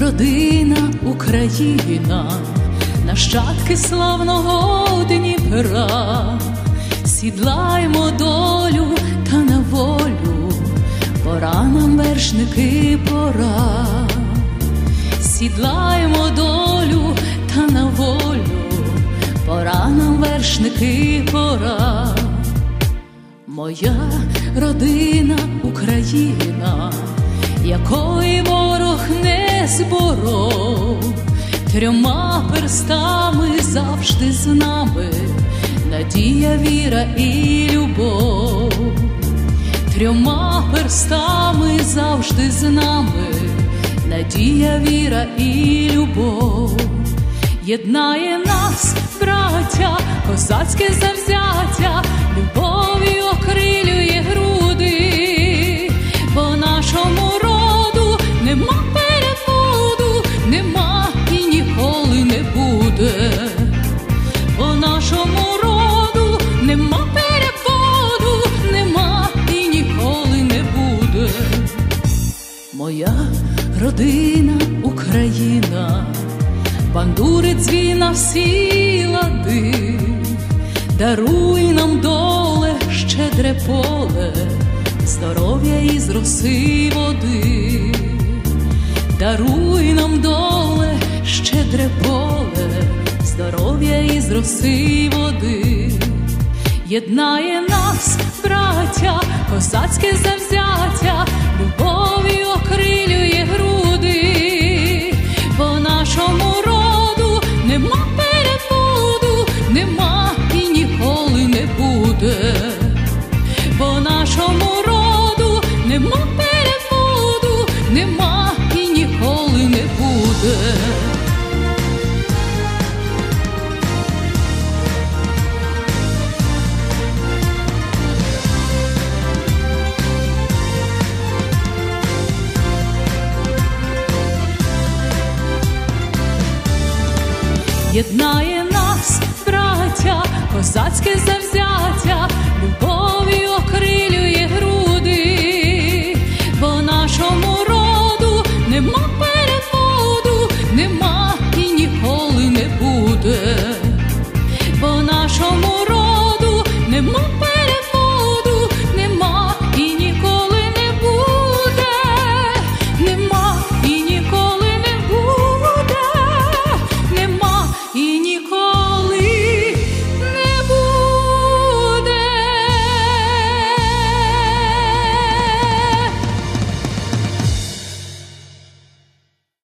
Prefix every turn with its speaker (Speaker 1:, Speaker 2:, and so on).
Speaker 1: родина Україна, нащадки славного Дніпра, сідлаймо долю та на волю, пора нам вершники, пора, сідлаймо долю та на волю, пора нам вершники, пора. Моя родина Україна, якої ворог не зборов, трьома перстами завжди з нами, надія, віра і любов, трьома перстами завжди з нами, надія, віра і любов, єднає нас, браття, козацьке завзяття, родина Україна, бандури дзвіна всі лади, даруй нам доле щедре поле, здоров'я із роси води, даруй нам доле щедре поле, здоров'я із роси води, єднає нас, браття, козацьке завзяття, любов'ю єднає нас, браття, козацьке завзяття,